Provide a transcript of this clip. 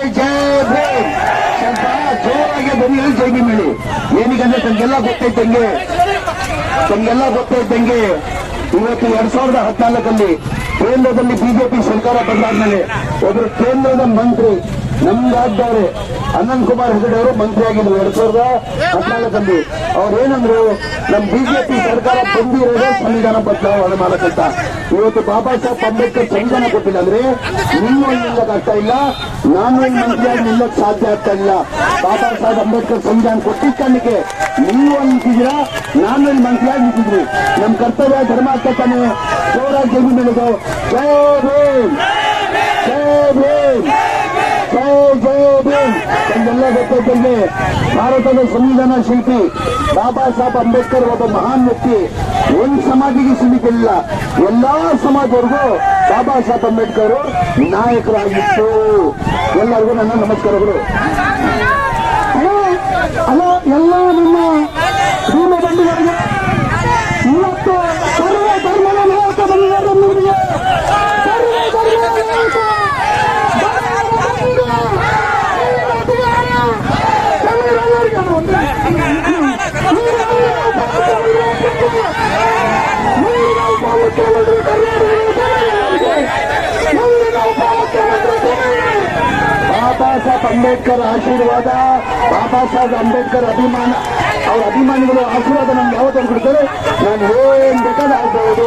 ಸ್ವಲ್ಪ ಜೋರಾಗಿ ಬನ್ನಿ ಜೈ ಭೀಮ್ ಮೇಳಿ ಏನಕ್ಕಂದ್ರೆ ತಮ್ಗೆಲ್ಲ ಗೊತ್ತೈತಂಗೆ ತಮ್ಗೆಲ್ಲ ಗೊತ್ತೈತಂಗೆ ಇವತ್ತು ಎರಡ್ ಸಾವಿರದ ಹದಿನಾಲ್ಕಲ್ಲಿ ಕೇಂದ್ರದಲ್ಲಿ ಬಿಜೆಪಿ ಸರ್ಕಾರ ಬಂದಾದ್ಮೇಲೆ ಒಬ್ರು ಕೇಂದ್ರದ ಮಂತ್ರಿ ರಾಜ್ಯದವರು ಅನಂತ್ ಕುಮಾರ್ ಹೆಗಡೆ ಅವರು ಮಂತ್ರಿ ಆಗಿದ್ರು ಎರಡ್ ಸಾವಿರದ ಹದಿನಾಲ್ಕಲ್ಲಿ ಅವ್ರು ಏನಂದ್ರು, ನಮ್ ಬಿಜೆಪಿ ಸರ್ಕಾರ ಬಂದಿರೋದೇ ಸಂವಿಧಾನ ಬದಲಾವಣೆ ಮಾಡಕ್ಕಂತ ಇವತ್ತು ಬಾಬಾ ಸಾಹೇಬ್ ಅಂಬೇಡ್ಕರ್ ಸಂವಿಧಾನ ಕೊಟ್ಟಿಲ್ಲ ಅಂದ್ರೆ ಅಲ್ಲಿ ನಿಲ್ಲಕ್ ಆಗ್ತಾ ಇಲ್ಲ, ನಾನು ಮಂತ್ರಿಯಾಗಿ ನಿಲ್ಲಕ್ ಸಾಧ್ಯ ಆಗ್ತಾ ಇಲ್ಲ. ಬಾಬಾ ಸಾಹೇಬ್ ಅಂಬೇಡ್ಕರ್ ಸಂವಿಧಾನ ಕೊಟ್ಟಿದ್ದ ಕಾರಣಕ್ಕೆ ನೀವು ನಿಂತಿದ್ದೀರಾ? ನಾನು ಮಂತ್ರಿಯಾಗಿ ನಿಂತಿದ್ರು ನಮ್ ಕರ್ತವ್ಯ ಧರ್ಮ ಆಗ್ತಾನೆ ಜೋರಾಗಿ ಜಮೀನು ಬೆಳೆದು ಜಯ ಭೀಮ್! ಜಯ ಭೀಮ್! ನಮ್ಗೆಲ್ಲ ಭಾರತದ ಸಂವಿಧಾನ ಶಿಲ್ಪಿ ಬಾಬಾ ಸಾಹೇಬ್ ಅಂಬೇಡ್ಕರ್ ಒಬ್ಬ ಮಹಾನ್ ವ್ಯಕ್ತಿ. ಒಂದು ಸಮಾಜಿಗೆ ಸೀಮಿತಿಲ್ಲ ಎಲ್ಲಾ ಸಮಾಜವರೆಗೂ ಬಾಬಾ ಸಾಹೇಬ್ ಅಂಬೇಡ್ಕರ್ ನಾಯಕರಾಗಿತ್ತು. ಎಲ್ಲರಿಗೂ ನನ್ನ ನಮಸ್ಕಾರಗಳು. ಬಾಬಾ ಸಾಹೇಬ್ ಅಂಬೇಡ್ಕರ್ ಆಶೀರ್ವಾದ, ಬಾಬಾ ಸಾಹೇಬ್ ಅಂಬೇಡ್ಕರ್ ಅಭಿಮಾನ. ಅವ್ರ ಅಭಿಮಾನಿಗಳು ಆಶೀರ್ವಾದ ನಮ್ಗೆ ಯಾವತ್ತೂ ಕೊಡ್ತಾರೆ. ನಾನು ಏನ್ ಬೇಕಾದ್ರೆ ಆಗ್ಬಹುದು